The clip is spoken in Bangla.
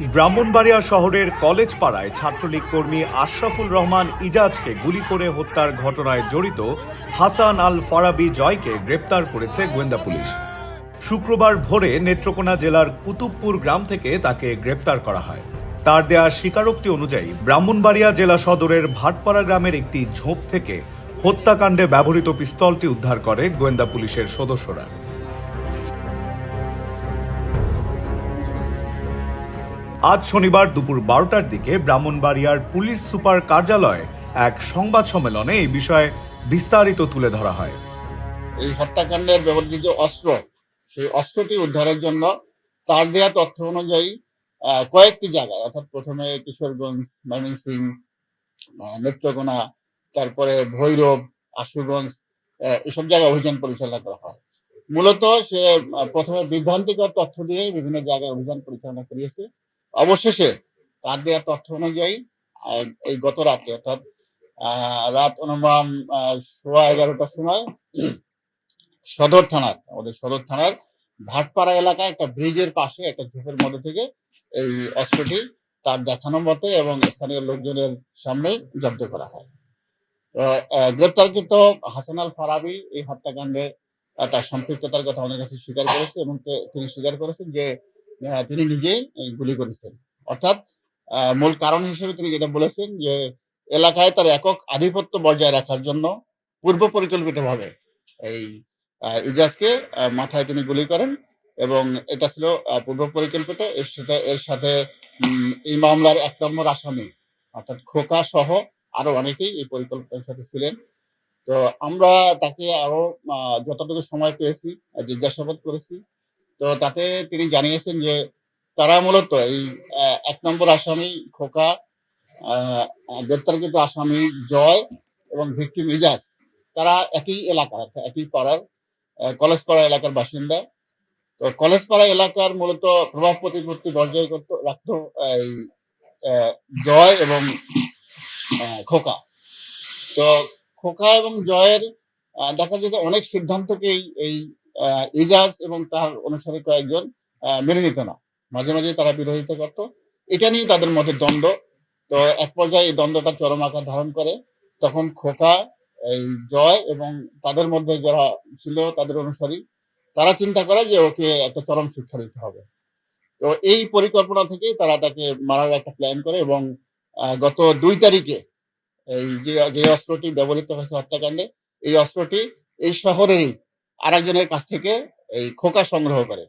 ব্রাহ্মণবাড়িয়া শহরের কলেজ পাড়ায় ছাত্রলীগ কর্মী আশরাফুল রহমান ইজাজকে গুলি করে হত্যার ঘটনায় জড়িত হাসান আল ফারাবি জয়কে গ্রেপ্তার করেছে গোয়েন্দা পুলিশ। শুক্রবার ভোরে নেত্রকোনা জেলার কুতুবপুর গ্রাম থেকে তাকে গ্রেপ্তার করা হয়। তার দেয়া স্বীকারোক্তি অনুযায়ী ব্রাহ্মণবাড়িয়া জেলা সদরের ভাটপাড়া গ্রামের একটি ঝোপ থেকে হত্যাকাণ্ডে ব্যবহৃত পিস্তলটি উদ্ধার করে গোয়েন্দা পুলিশের সদস্যরা। আজ শনিবার দুপুর বারোটার দিকে ব্রাহ্মণবাড়িয়ার পুলিশ সুপার কার্যালয়ে এক সংবাদ সম্মেলনে এই বিষয়ে বিস্তারিত তুলে ধরা হয়। এই হত্যাকাণ্ডের ব্যবহৃত যে অস্ত্র, সেই অস্ত্রটি উদ্ধারের জন্য তার দেয়া তথ্য অনুযায়ী কয়েকটি জায়গায়, অর্থাৎ প্রথমে কিশোরগঞ্জ, ময়মনসিং নেত্রকোনা, তারপরে ভৈরব, আশুগঞ্জ এসব জায়গায় অভিযান পরিচালনা করা হয়। মূলত সে প্রথমে বিভ্রান্তিকর তথ্য দিয়ে বিভিন্ন জায়গায় অভিযান পরিচালনা করিয়েছে। অবশেষে তার দেয়া তথ্য অনুযায়ী এই গত রাতে, অর্থাৎ রাত অনুমান সোয়া এগারোটার সময়, সদর থানার, আমাদের সদর থানার ভাটপাড়া এলাকায় একটা ব্রিজের পাশে, একটা ঝোপের মধ্যে থেকে এই অস্ত্রটি তার দেখানো মতে এবং স্থানীয় লোকজনের সামনে জব্দ করা হয়। গ্রেপ্তারকৃত হাসান আল ফারাবি এই হত্যাকাণ্ডে তার সম্পৃক্ততার কথা আমাদের কাছে স্বীকার করেছে এবং তিনি স্বীকার করেছেন যে তিনি নিজেই গুলি করেছেন। অর্থাৎ মূল কারণ হিসেবে তিনি যেটা বলেছেন যে, এলাকায় তার একক আধিপত্য বজায় রাখার জন্য পূর্ব পরিকল্পিতভাবে এই ইজাজকে মাথায় তিনি গুলি করেন এবং এটা ছিল পূর্ব পরিকল্পিত। এর সাথে এর সাথে এই মামলার এক নম্বর আসামি অর্থাৎ খোকা সহ আরও অনেকেই এই পরিকল্পনার সাথে ছিলেন। তো আমরা তাকে আরও যতটুকু সময় পেয়েছি জিজ্ঞাসাবাদ করেছি। তো তাতে তিনি জানিয়েছেন যে তারা মূলত এই এক নম্বর আসামি খোকা গ্রেপ্তারকৃত আসামি জয় এবং ভিক্টি মিজাজ, তারা একই এলাকা, একই পাড়ার কলেজপাড়া এলাকার বাসিন্দা। তো কলেজপাড়া এলাকার মূলত প্রভাব প্রতিপত্তি বজায় করত, রাখত এই জয় এবং খোকা। তো খোকা এবং জয়ের দেখা যেত অনেক সিদ্ধান্তকেই এই ইজাজ এবং তার অনুসারী কয়েকজন মেনে নিত না। মাঝে মাঝে তারা বিরোধিতা করত। এটা নিয়ে তাদের মধ্যে দ্বন্দ্ব। তো এক পর্যায়ে এই দ্বন্দ্বটা চরম আকার ধারণ করে। তখন খোকা, এই জয় এবং তাদের মধ্যে যারা ছিল, তাদের অনুসারী, তারা চিন্তা করে যে ওকে একটা চরম শিক্ষা দিতে হবে। তো এই পরিকল্পনা থেকে তারা তাকে মারার একটা প্ল্যান করে এবং গত দুই তারিখে এই যে যে অস্ত্রটি ব্যবহৃত হয়েছে হত্যাকাণ্ডে, এই অস্ত্রটি এই শহরেরই আরেকজনের কাছ থেকে এই খোকা সংগ্রহ করে।